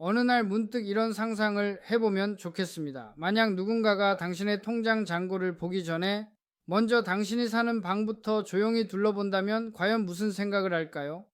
어느 날 문득 이런 상상을 해보면 좋겠습니다. 만약 누군가가 당신의 통장 잔고를 보기 전에 먼저 당신이 사는 방부터 조용히 둘러본다면 과연 무슨 생각을 할까요?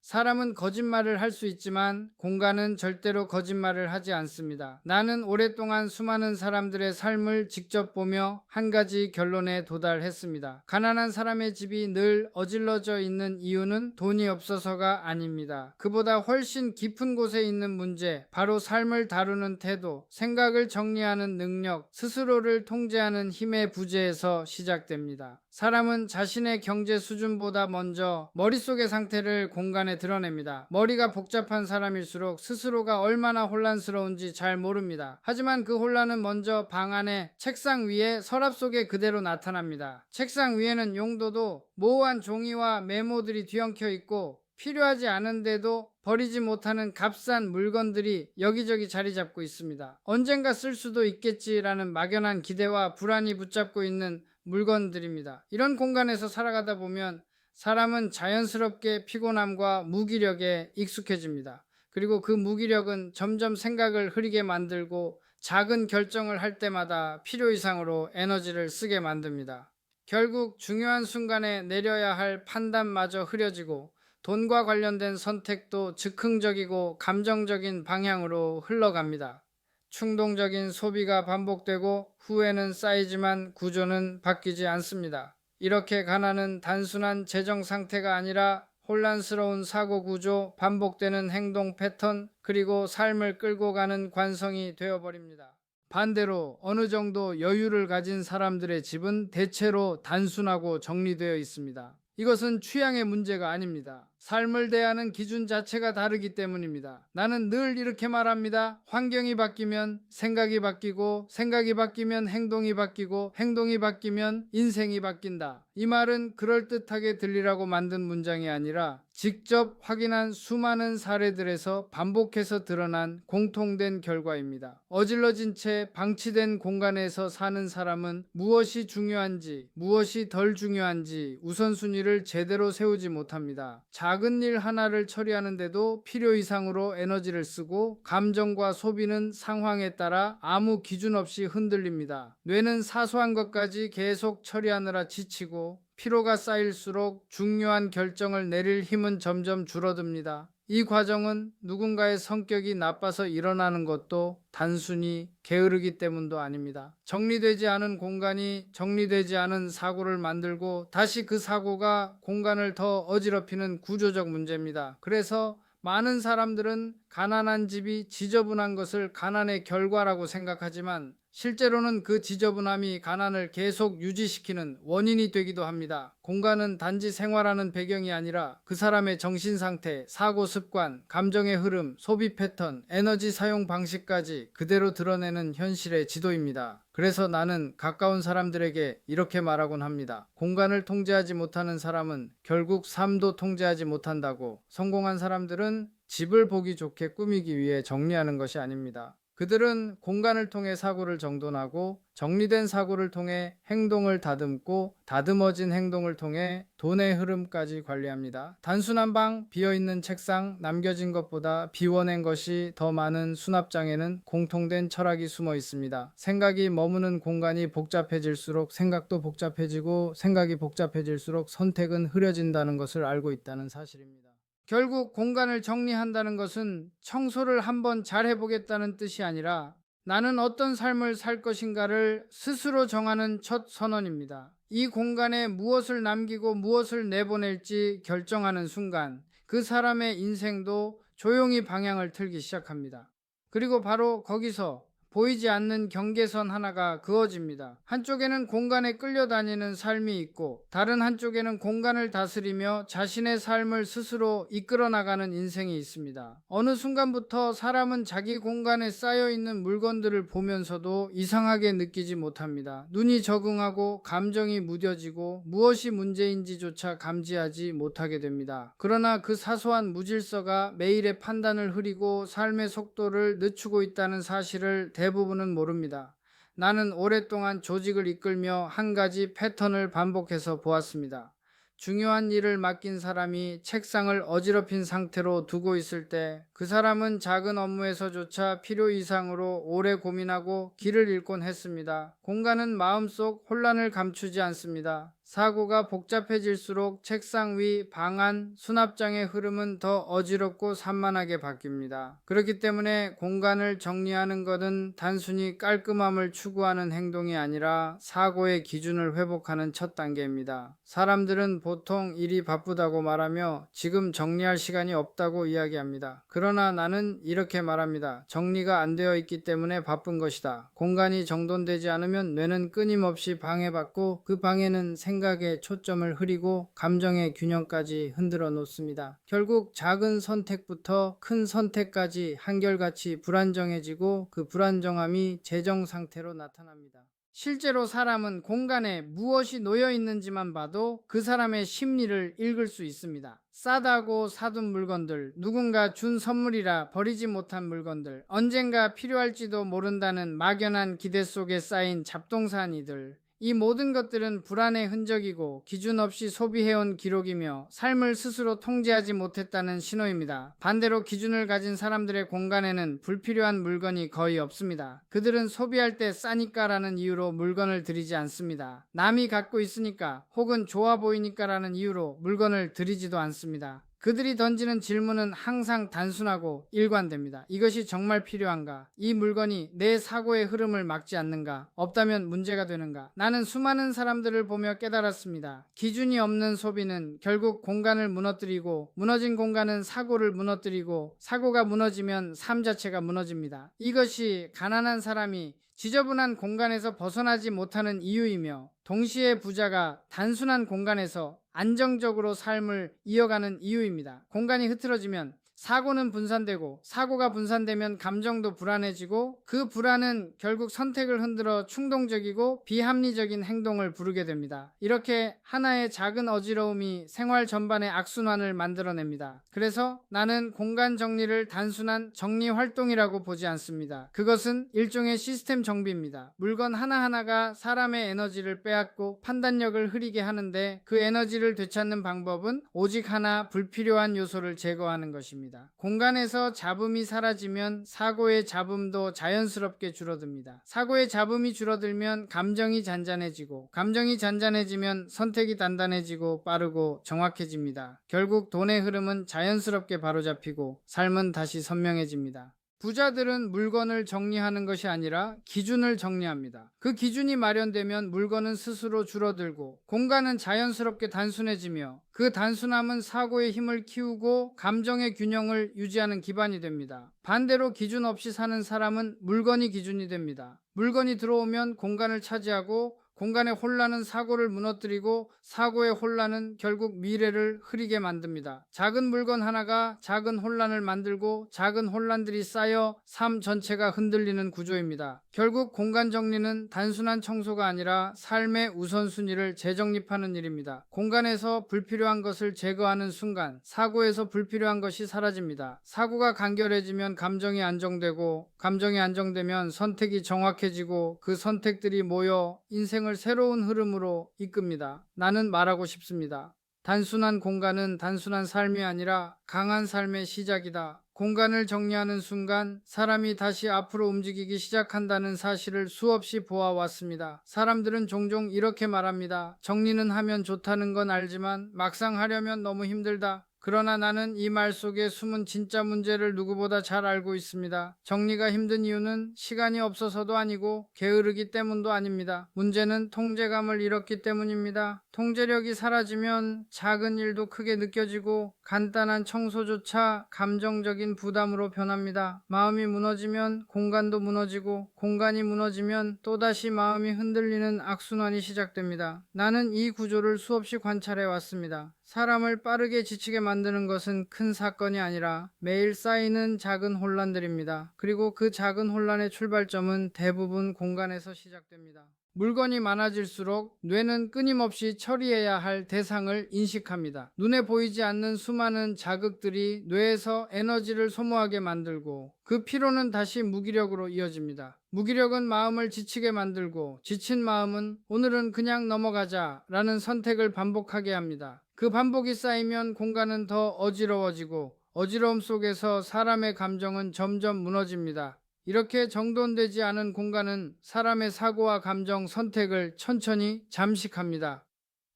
사람은 거짓말을 할 수 있지만 공간은 절대로 거짓말을 하지 않습니다. 나는 오랫동안 수많은 사람들의 삶을 직접 보며 한 가지 결론에 도달했습니다. 가난한 사람의 집이 늘 어질러져 있는 이유는 돈이 없어서가 아닙니다. 그보다 훨씬 깊은 곳에 있는 문제, 바로 삶을 다루는 태도, 생각을 정리하는 능력, 스스로를 통제하는 힘의 부재에서 시작됩니다. 사람은 자신의 경제 수준보다 먼저 머릿속의 상태를 공간에 드러냅니다. 머리가 복잡한 사람일수록 스스로가 얼마나 혼란스러운지 잘 모릅니다. 하지만 그 혼란은 먼저 방 안에 책상 위에 서랍 속에 그대로 나타납니다. 책상 위에는 용도도 모호한 종이와 메모들이 뒤엉켜 있고 필요하지 않은데도 버리지 못하는 값싼 물건들이 여기저기 자리 잡고 있습니다. 언젠가 쓸 수도 있겠지라는 막연한 기대와 불안이 붙잡고 있는 물건들입니다. 이런 공간에서 살아가다 보면 사람은 자연스럽게 피곤함과 무기력에 익숙해집니다. 그리고 그 무기력은 점점 생각을 흐리게 만들고 작은 결정을 할 때마다 필요 이상으로 에너지를 쓰게 만듭니다. 결국 중요한 순간에 내려야 할 판단마저 흐려지고 돈과 관련된 선택도 즉흥적이고 감정적인 방향으로 흘러갑니다. 충동적인 소비가 반복되고 후회는 쌓이지만 구조는 바뀌지 않습니다. 이렇게 가난은 단순한 재정 상태가 아니라 혼란스러운 사고 구조, 반복되는 행동 패턴, 그리고 삶을 끌고 가는 관성이 되어버립니다. 반대로 어느 정도 여유를 가진 사람들의 집은 대체로 단순하고 정리되어 있습니다. 이것은 취향의 문제가 아닙니다. 삶을 대하는 기준 자체가 다르기 때문입니다. 나는 늘 이렇게 말합니다. 환경이 바뀌면 생각이 바뀌고, 생각이 바뀌면 행동이 바뀌고, 행동이 바뀌면 인생이 바뀐다. 이 말은 그럴듯하게 들리라고 만든 문장이 아니라 직접 확인한 수많은 사례들에서 반복해서 드러난 공통된 결과입니다. 어질러진 채 방치된 공간에서 사는 사람은 무엇이 중요한지, 무엇이 덜 중요한지 우선순위를 제대로 세우지 못합니다. 작은 일 하나를 처리하는데도 필요 이상으로 에너지를 쓰고 감정과 소비는 상황에 따라 아무 기준 없이 흔들립니다. 뇌는 사소한 것까지 계속 처리하느라 지치고 피로가 쌓일수록 중요한 결정을 내릴 힘은 점점 줄어듭니다. 이 과정은 누군가의 성격이 나빠서 일어나는 것도 단순히 게으르기 때문도 아닙니다. 정리되지 않은 공간이 정리되지 않은 사고를 만들고 다시 그 사고가 공간을 더 어지럽히는 구조적 문제입니다. 그래서 많은 사람들은 가난한 집이 지저분한 것을 가난의 결과라고 생각하지만 실제로는 그 지저분함이 가난을 계속 유지시키는 원인이 되기도 합니다. 공간은 단지 생활하는 배경이 아니라 그 사람의 정신 상태, 사고 습관, 감정의 흐름, 소비 패턴, 에너지 사용 방식까지 그대로 드러내는 현실의 지도입니다. 그래서 나는 가까운 사람들에게 이렇게 말하곤 합니다. 공간을 통제하지 못하는 사람은 결국 삶도 통제하지 못한다고. 성공한 사람들은 집을 보기 좋게 꾸미기 위해 정리하는 것이 아닙니다. 그들은 공간을 통해 사고를 정돈하고 정리된 사고를 통해 행동을 다듬고 다듬어진 행동을 통해 돈의 흐름까지 관리합니다. 단순한 방, 비어있는 책상, 남겨진 것보다 비워낸 것이 더 많은 수납장에는 공통된 철학이 숨어 있습니다. 생각이 머무는 공간이 복잡해질수록 생각도 복잡해지고 생각이 복잡해질수록 선택은 흐려진다는 것을 알고 있다는 사실입니다. 결국 공간을 정리한다는 것은 청소를 한번 잘 해보겠다는 뜻이 아니라 나는 어떤 삶을 살 것인가를 스스로 정하는 첫 선언입니다. 이 공간에 무엇을 남기고 무엇을 내보낼지 결정하는 순간 그 사람의 인생도 조용히 방향을 틀기 시작합니다. 그리고 바로 거기서 보이지 않는 경계선 하나가 그어집니다. 한쪽에는 공간에 끌려다니는 삶이 있고 다른 한쪽에는 공간을 다스리며 자신의 삶을 스스로 이끌어 나가는 인생이 있습니다. 어느 순간부터 사람은 자기 공간에 쌓여 있는 물건들을 보면서도 이상하게 느끼지 못합니다. 눈이 적응하고 감정이 무뎌지고 무엇이 문제인지조차 감지하지 못하게 됩니다. 그러나 그 사소한 무질서가 매일의 판단을 흐리고 삶의 속도를 늦추고 있다는 사실을 대 부분은 모릅니다. 나는 오랫동안 조직을 이끌며 한 가지 패턴을 반복해서 보았습니다. 중요한 일을 맡긴 사람이 책상을 어지럽힌 상태로 두고 있을 때 그 사람은 작은 업무에서조차 필요 이상으로 오래 고민하고 길을 잃곤 했습니다. 공간은 마음속 혼란을 감추지 않습니다. 사고가 복잡해질수록 책상 위 방 안, 수납장의 흐름은 더 어지럽고 산만하게 바뀝니다. 그렇기 때문에 공간을 정리하는 것은 단순히 깔끔함을 추구하는 행동이 아니라 사고의 기준을 회복하는 첫 단계입니다. 사람들은 보통 일이 바쁘다고 말하며 지금 정리할 시간이 없다고 이야기합니다. 그러나 나는 이렇게 말합니다. 정리가 안 되어 있기 때문에 바쁜 것이다. 공간이 정돈되지 않으면 뇌는 끊임없이 방해받고 그 방해는 생 각의 초점을 흐리고 감정의 균형까지 흔들어 놓습니다. 결국 작은 선택부터 큰 선택까지 한결같이 불안정해지고 그 불안정함이 재정 상태로 나타납니다. 실제로 사람은 공간에 무엇이 놓여 있는지만 봐도 그 사람의 심리를 읽을 수 있습니다. 싸다고 사둔 물건들, 누군가 준 선물이라 버리지 못한 물건들, 언젠가 필요할지도 모른다는 막연한 기대 속에 쌓인 잡동사니들, 이 모든 것들은 불안의 흔적이고 기준 없이 소비해온 기록이며 삶을 스스로 통제하지 못했다는 신호입니다. 반대로 기준을 가진 사람들의 공간에는 불필요한 물건이 거의 없습니다. 그들은 소비할 때 싸니까라는 이유로 물건을 들이지 않습니다. 남이 갖고 있으니까 혹은 좋아 보이니까라는 이유로 물건을 들이지도 않습니다. 그들이 던지는 질문은 항상 단순하고 일관됩니다. 이것이 정말 필요한가? 이 물건이 내 사고의 흐름을 막지 않는가? 없다면 문제가 되는가? 나는 수많은 사람들을 보며 깨달았습니다. 기준이 없는 소비는 결국 공간을 무너뜨리고 무너진 공간은 사고를 무너뜨리고 사고가 무너지면 삶 자체가 무너집니다. 이것이 가난한 사람이 지저분한 공간에서 벗어나지 못하는 이유이며 동시에 부자가 단순한 공간에서 안정적으로 삶을 이어가는 이유입니다. 공간이 흐트러지면 사고는 분산되고 사고가 분산되면 감정도 불안해지고 그 불안은 결국 선택을 흔들어 충동적이고 비합리적인 행동을 부르게 됩니다. 이렇게 하나의 작은 어지러움이 생활 전반의 악순환을 만들어냅니다. 그래서 나는 공간 정리를 단순한 정리 활동이라고 보지 않습니다. 그것은 일종의 시스템 정비입니다. 물건 하나하나가 사람의 에너지를 빼앗고 판단력을 흐리게 하는데 그 에너지를 되찾는 방법은 오직 하나 불필요한 요소를 제거하는 것입니다. 공간에서 잡음이 사라지면 사고의 잡음도 자연스럽게 줄어듭니다. 사고의 잡음이 줄어들면 감정이 잔잔해지고 감정이 잔잔해지면 선택이 단단해지고 빠르고 정확해집니다. 결국 돈의 흐름은 자연스럽게 바로잡히고 삶은 다시 선명해집니다. 부자들은 물건을 정리하는 것이 아니라 기준을 정리합니다. 그 기준이 마련되면 물건은 스스로 줄어들고 공간은 자연스럽게 단순해지며 그 단순함은 사고의 힘을 키우고 감정의 균형을 유지하는 기반이 됩니다. 반대로 기준 없이 사는 사람은 물건이 기준이 됩니다. 물건이 들어오면 공간을 차지하고 공간의 혼란은 사고를 무너뜨리고 사고의 혼란은 결국 미래를 흐리게 만듭니다. 작은 물건 하나가 작은 혼란을 만들고 작은 혼란들이 쌓여 삶 전체가 흔들리는 구조입니다. 결국 공간 정리는 단순한 청소가 아니라 삶의 우선순위를 재정립하는 일입니다. 공간에서 불필요한 것을 제거하는 순간 사고에서 불필요한 것이 사라집니다. 사고가 간결해지면 감정이 안정되고 감정이 안정되면 선택이 정확해지고 그 선택들이 모여 인생 을 새로운 흐름으로 이끕니다. 나는 말하고 싶습니다. 단순한 공간은 단순한 삶이 아니라 강한 삶의 시작이다. 공간을 정리하는 순간 사람이 다시 앞으로 움직이기 시작한다는 사실을 수없이 보아왔습니다. 사람들은 종종 이렇게 말합니다. 정리는 하면 좋다는 건 알지만 막상 하려면 너무 힘들다. 그러나 나는 이 말 속에 숨은 진짜 문제를 누구보다 잘 알고 있습니다. 정리가 힘든 이유는 시간이 없어서도 아니고 게으르기 때문도 아닙니다. 문제는 통제감을 잃었기 때문입니다. 통제력이 사라지면 작은 일도 크게 느껴지고 간단한 청소조차 감정적인 부담으로 변합니다. 마음이 무너지면 공간도 무너지고 공간이 무너지면 또다시 마음이 흔들리는 악순환이 시작됩니다. 나는 이 구조를 수없이 관찰해 왔습니다. 사람을 빠르게 지치게 만드는 것은 큰 사건이 아니라 매일 쌓이는 작은 혼란들입니다. 그리고 그 작은 혼란의 출발점은 대부분 공간에서 시작됩니다. 물건이 많아질수록 뇌는 끊임없이 처리해야 할 대상을 인식합니다. 눈에 보이지 않는 수많은 자극들이 뇌에서 에너지를 소모하게 만들고 그 피로는 다시 무기력으로 이어집니다. 무기력은 마음을 지치게 만들고 지친 마음은 오늘은 그냥 넘어가자 라는 선택을 반복하게 합니다. 그 반복이 쌓이면 공간은 더 어지러워지고 어지러움 속에서 사람의 감정은 점점 무너집니다. 이렇게 정돈되지 않은 공간은 사람의 사고와 감정, 선택을 천천히 잠식합니다.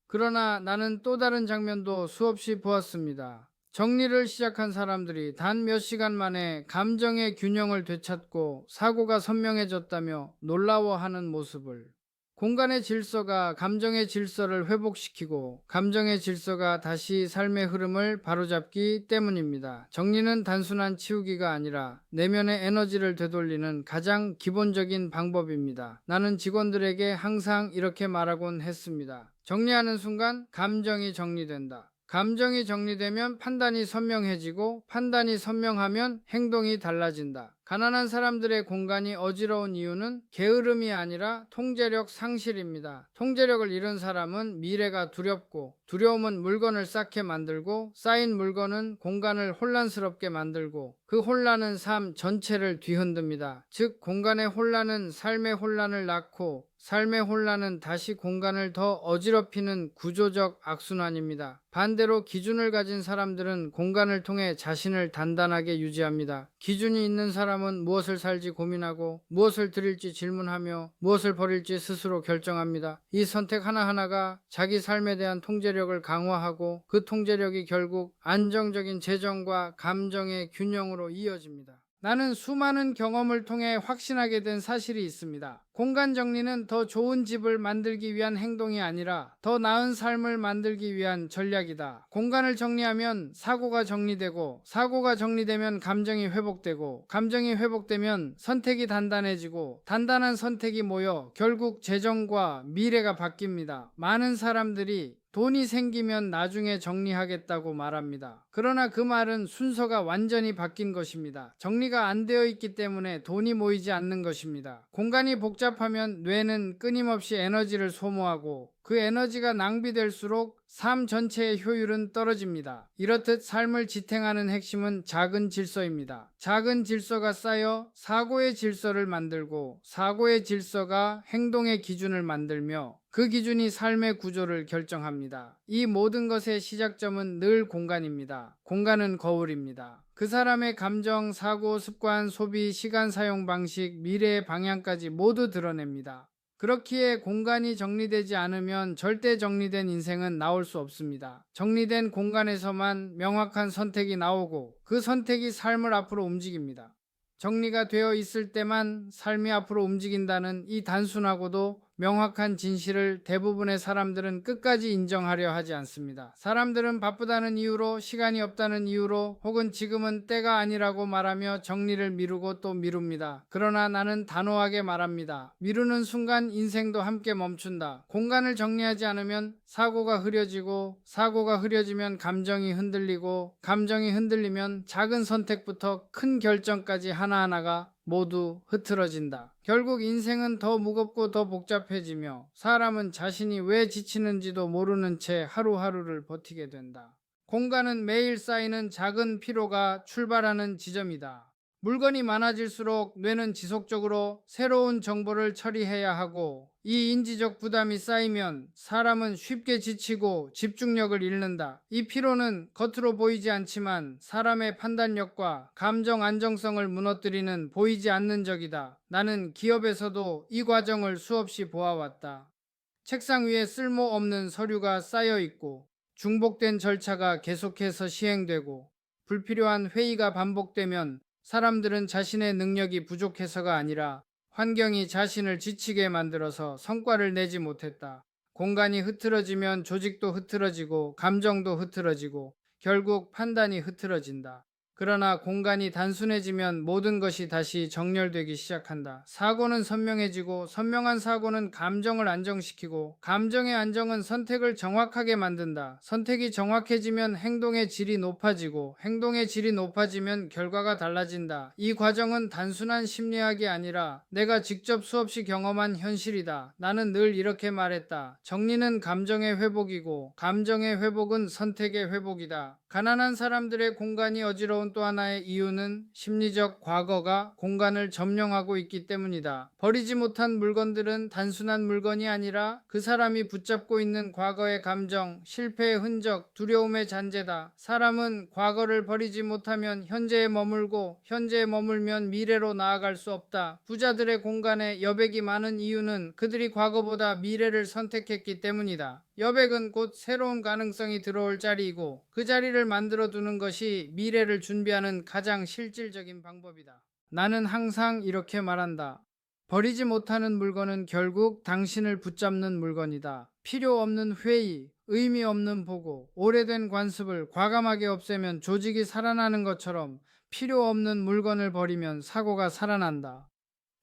그러나 나는 또 다른 장면도 수없이 보았습니다. 정리를 시작한 사람들이 단 몇 시간 만에 감정의 균형을 되찾고 사고가 선명해졌다며 놀라워하는 모습을 공간의 질서가 감정의 질서를 회복시키고 감정의 질서가 다시 삶의 흐름을 바로잡기 때문입니다. 정리는 단순한 치우기가 아니라 내면의 에너지를 되돌리는 가장 기본적인 방법입니다. 나는 직원들에게 항상 이렇게 말하곤 했습니다. 정리하는 순간 감정이 정리된다. 감정이 정리되면 판단이 선명해지고 판단이 선명하면 행동이 달라진다. 가난한 사람들의 공간이 어지러운 이유는 게으름이 아니라 통제력 상실입니다. 통제력을 잃은 사람은 미래가 두렵고 두려움은 물건을 쌓게 만들고 쌓인 물건은 공간을 혼란스럽게 만들고 그 혼란은 삶 전체를 뒤흔듭니다. 즉 공간의 혼란은 삶의 혼란을 낳고 삶의 혼란은 다시 공간을 더 어지럽히는 구조적 악순환입니다. 반대로 기준을 가진 사람들은 공간을 통해 자신을 단단하게 유지합니다. 기준이 있는 사람은 무엇을 살지 고민하고 무엇을 드릴지 질문하며 무엇을 버릴지 스스로 결정합니다. 이 선택 하나하나가 자기 삶에 대한 통제력 을 강화하고 그 통제력이 결국 안정적인 재정과 감정의 균형으로 이어집니다. 나는 수많은 경험을 통해 확신하게 된 사실이 있습니다. 공간 정리는 더 좋은 집을 만들기 위한 행동이 아니라 더 나은 삶을 만들기 위한 전략이다. 공간을 정리하면 사고가 정리되고 사고가 정리되면 감정이 회복되고 감정이 회복되면 선택이 단단해지고 단단한 선택이 모여 결국 재정과 미래가 바뀝니다. 많은 사람들이 돈이 생기면 나중에 정리하겠다고 말합니다. 그러나 그 말은 순서가 완전히 바뀐 것입니다. 정리가 안 되어 있기 때문에 돈이 모이지 않는 것입니다. 공간이 복잡하면 뇌는 끊임없이 에너지를 소모하고 그 에너지가 낭비될수록 삶 전체의 효율은 떨어집니다. 이렇듯 삶을 지탱하는 핵심은 작은 질서입니다. 작은 질서가 쌓여 사고의 질서를 만들고 사고의 질서가 행동의 기준을 만들며 그 기준이 삶의 구조를 결정합니다. 이 모든 것의 시작점은 늘 공간입니다. 공간은 거울입니다. 그 사람의 감정, 사고, 습관, 소비, 시간 사용 방식, 미래의 방향까지 모두 드러냅니다. 그렇기에 공간이 정리되지 않으면 절대 정리된 인생은 나올 수 없습니다. 정리된 공간에서만 명확한 선택이 나오고 그 선택이 삶을 앞으로 움직입니다. 정리가 되어 있을 때만 삶이 앞으로 움직인다는 이 단순하고도 명확한 진실을 대부분의 사람들은 끝까지 인정하려 하지 않습니다. 사람들은 바쁘다는 이유로 시간이 없다는 이유로 혹은 지금은 때가 아니라고 말하며 정리를 미루고 또 미룹니다. 그러나 나는 단호하게 말합니다. 미루는 순간 인생도 함께 멈춘다. 공간을 정리하지 않으면 사고가 흐려지고 사고가 흐려지면 감정이 흔들리고 감정이 흔들리면 작은 선택부터 큰 결정까지 하나하나가 모두 흐트러진다. 결국 인생은 더 무겁고 더 복잡해지며 사람은 자신이 왜 지치는지도 모르는 채 하루하루를 버티게 된다. 공간은 매일 쌓이는 작은 피로가 출발하는 지점이다. 물건이 많아질수록 뇌는 지속적으로 새로운 정보를 처리해야 하고 이 인지적 부담이 쌓이면 사람은 쉽게 지치고 집중력을 잃는다. 이 피로는 겉으로 보이지 않지만 사람의 판단력과 감정 안정성을 무너뜨리는 보이지 않는 적이다. 나는 기업에서도 이 과정을 수없이 보아왔다. 책상 위에 쓸모없는 서류가 쌓여 있고 중복된 절차가 계속해서 시행되고 불필요한 회의가 반복되면 사람들은 자신의 능력이 부족해서가 아니라 환경이 자신을 지치게 만들어서 성과를 내지 못했다. 공간이 흐트러지면 조직도 흐트러지고 감정도 흐트러지고 결국 판단이 흐트러진다. 그러나 공간이 단순해지면 모든 것이 다시 정렬되기 시작한다. 사고는 선명해지고 선명한 사고는 감정을 안정시키고 감정의 안정은 선택을 정확하게 만든다. 선택이 정확해지면 행동의 질이 높아지고 행동의 질이 높아지면 결과가 달라진다. 이 과정은 단순한 심리학이 아니라 내가 직접 수없이 경험한 현실이다. 나는 늘 이렇게 말했다. 정리는 감정의 회복이고 감정의 회복은 선택의 회복이다. 가난한 사람들의 공간이 어지러운 또 하나의 이유는 심리적 과거가 공간을 점령하고 있기 때문이다. 버리지 못한 물건들은 단순한 물건이 아니라 그 사람이 붙잡고 있는 과거의 감정, 실패의 흔적, 두려움의 잔재다. 사람은 과거를 버리지 못하면 현재에 머물고 현재에 머물면 미래로 나아갈 수 없다. 부자들의 공간에 여백이 많은 이유는 그들이 과거보다 미래를 선택했기 때문이다. 여백은 곧 새로운 가능성이 들어올 자리이고 그 자리를 만들어 두는 것이 미래를 준비하는 가장 실질적인 방법이다. 나는 항상 이렇게 말한다. 버리지 못하는 물건은 결국 당신을 붙잡는 물건이다. 필요 없는 회의, 의미 없는 보고, 오래된 관습을 과감하게 없애면 조직이 살아나는 것처럼 필요 없는 물건을 버리면 사고가 살아난다.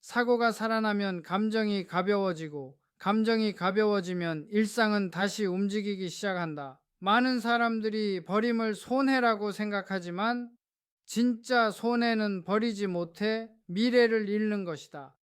사고가 살아나면 감정이 가벼워지고, 감정이 가벼워지면 일상은 다시 움직이기 시작한다. 많은 사람들이 버림을 손해라고 생각하지만 진짜 손해는 버리지 못해 미래를 잃는 것이다.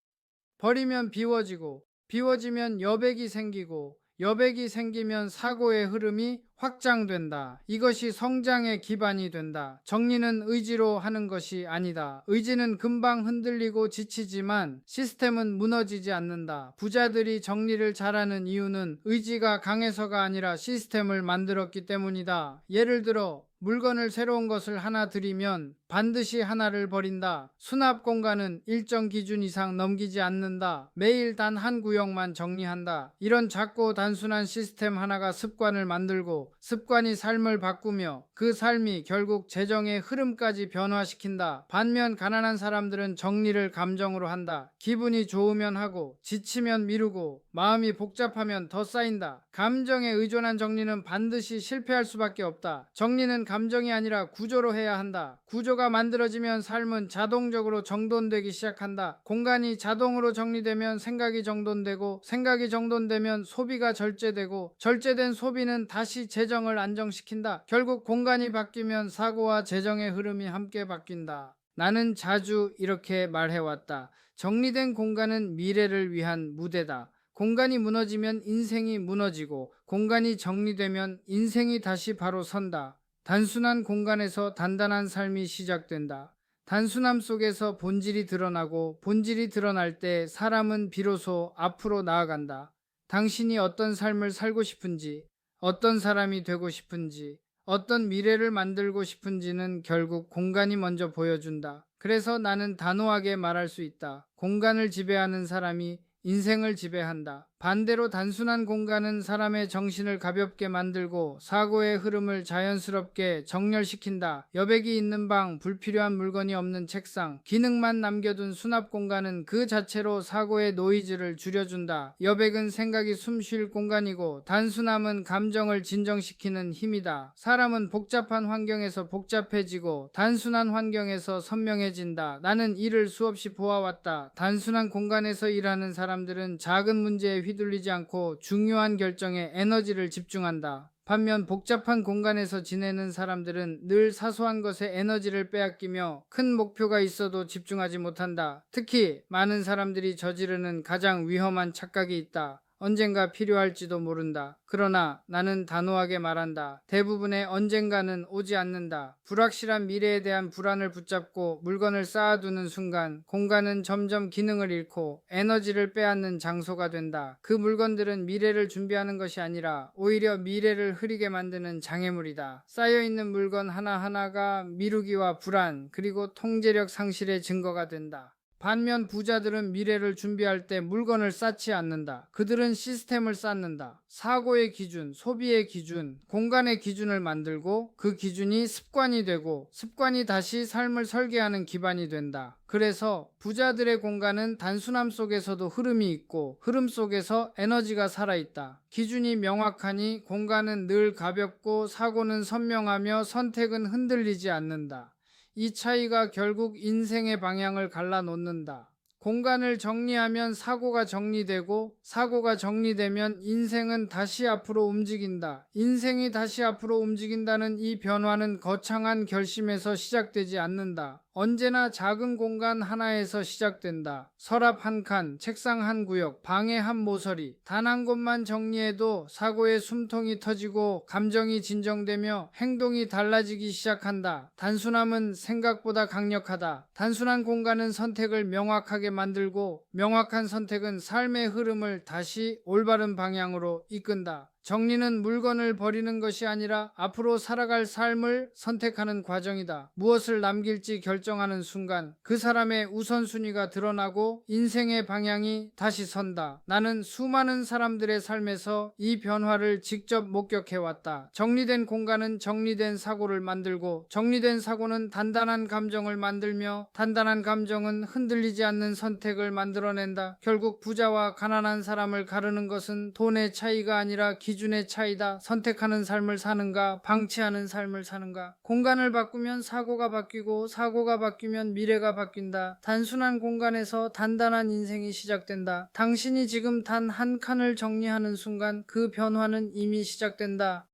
버리면 비워지고, 비워지면 여백이 생기고, 여백이 생기면 사고의 흐름이 확장된다. 이것이 성장의 기반이 된다. 정리는 의지로 하는 것이 아니다. 의지는 금방 흔들리고 지치지만 시스템은 무너지지 않는다. 부자들이 정리를 잘하는 이유는 의지가 강해서가 아니라 시스템을 만들었기 때문이다. 예를 들어 물건을 새로운 것을 하나 들이면 반드시 하나를 버린다. 수납 공간은 일정 기준 이상 넘기지 않는다. 매일 단 한 구역만 정리한다. 이런 작고 단순한 시스템 하나가 습관을 만들고 습관이 삶을 바꾸며 그 삶이 결국 재정의 흐름까지 변화시킨다. 반면 가난한 사람들은 정리를 감정으로 한다. 기분이 좋으면 하고 지치면 미루고 마음이 복잡하면 더 쌓인다. 감정에 의존한 정리는 반드시 실패할 수밖에 없다. 정리는 감정이 아니라 구조로 해야 한다. 구조가 만들어지면 삶은 자동적으로 정돈되기 시작한다. 공간이 자동으로 정리되면 생각이 정돈되고 생각이 정돈되면 소비가 절제되고 절제된 소비는 다시 재정을 안정시킨다. 결국 공간 이 바뀌면 사고와 재정의 흐름이 함께 바뀐다. 나는 자주 이렇게 말해왔다. 정리된 공간은 미래를 위한 무대다. 공간이 무너지면 인생이 무너지고 공간이 정리되면 인생이 다시 바로 선다. 단순한 공간에서 단단한 삶이 시작된다. 단순함 속에서 본질이 드러나고 본질이 드러날 때 사람은 비로소 앞으로 나아간다. 당신이 어떤 삶을 살고 싶은지, 어떤 사람이 되고 싶은지, 어떤 미래를 만들고 싶은지는 결국 공간이 먼저 보여준다. 그래서 나는 단호하게 말할 수 있다. 공간을 지배하는 사람이 인생을 지배한다. 반대로 단순한 공간은 사람의 정신을 가볍게 만들고 사고의 흐름을 자연스럽게 정렬시킨다. 여백이 있는 방, 불필요한 물건이 없는 책상, 기능만 남겨둔 수납 공간은 그 자체로 사고의 노이즈를 줄여준다. 여백은 생각이 숨 쉴 공간이고 단순함은 감정을 진정시키는 힘이다. 사람은 복잡한 환경에서 복잡해지고 단순한 환경에서 선명해진다. 나는 이를 수없이 보아왔다. 단순한 공간에서 일하는 사람들은 작은 문제에 휘둘리지 않고 중요한 결정에 에너지를 집중한다. 반면 복잡한 공간에서 지내는 사람들은 늘 사소한 것에 에너지를 빼앗기며 큰 목표가 있어도 집중하지 못한다. 특히 많은 사람들이 저지르는 가장 위험한 착각이 있다. 언젠가 필요할지도 모른다. 그러나 나는 단호하게 말한다. 대부분의 언젠가는 오지 않는다. 불확실한 미래에 대한 불안을 붙잡고 물건을 쌓아두는 순간 공간은 점점 기능을 잃고 에너지를 빼앗는 장소가 된다. 그 물건들은 미래를 준비하는 것이 아니라 오히려 미래를 흐리게 만드는 장애물이다. 쌓여있는 물건 하나하나가 미루기와 불안 그리고 통제력 상실의 증거가 된다. 반면 부자들은 미래를 준비할 때 물건을 쌓지 않는다. 그들은 시스템을 쌓는다. 사고의 기준, 소비의 기준, 공간의 기준을 만들고 그 기준이 습관이 되고 습관이 다시 삶을 설계하는 기반이 된다. 그래서 부자들의 공간은 단순함 속에서도 흐름이 있고 흐름 속에서 에너지가 살아있다. 기준이 명확하니 공간은 늘 가볍고 사고는 선명하며 선택은 흔들리지 않는다. 이 차이가 결국 인생의 방향을 갈라놓는다. 공간을 정리하면 사고가 정리되고 사고가 정리되면 인생은 다시 앞으로 움직인다. 인생이 다시 앞으로 움직인다는 이 변화는 거창한 결심에서 시작되지 않는다. 언제나 작은 공간 하나에서 시작된다. 서랍 한 칸, 책상 한 구역, 방에 한 모서리. 단 한 곳만 정리해도 사고의 숨통이 터지고 감정이 진정되며 행동이 달라지기 시작한다. 단순함은 생각보다 강력하다. 단순한 공간은 선택을 명확하게 만들고 명확한 선택은 삶의 흐름을 다시 올바른 방향으로 이끈다. 정리는 물건을 버리는 것이 아니라 앞으로 살아갈 삶을 선택하는 과정이다. 무엇을 남길지 결정하는 순간 그 사람의 우선순위가 드러나고 인생의 방향이 다시 선다. 나는 수많은 사람들의 삶에서 이 변화를 직접 목격해왔다. 정리된 공간은 정리된 사고를 만들고 정리된 사고는 단단한 감정을 만들며 단단한 감정은 흔들리지 않는 선택을 만들어낸다. 결국 부자와 가난한 사람을 가르는 것은 돈의 차이가 아니라 기준의 차이다. 선택하는 삶을 사는가, 방치하는 삶을 사는가. 공간을 바꾸면 사고가 바뀌고, 사고가 바뀌면 미래가 바뀐다. 단순한 공간에서 단단한 인생이 시작된다. 당신이 지금 단 한 칸을 정리하는 순간 그 변화는 이미 시작된다.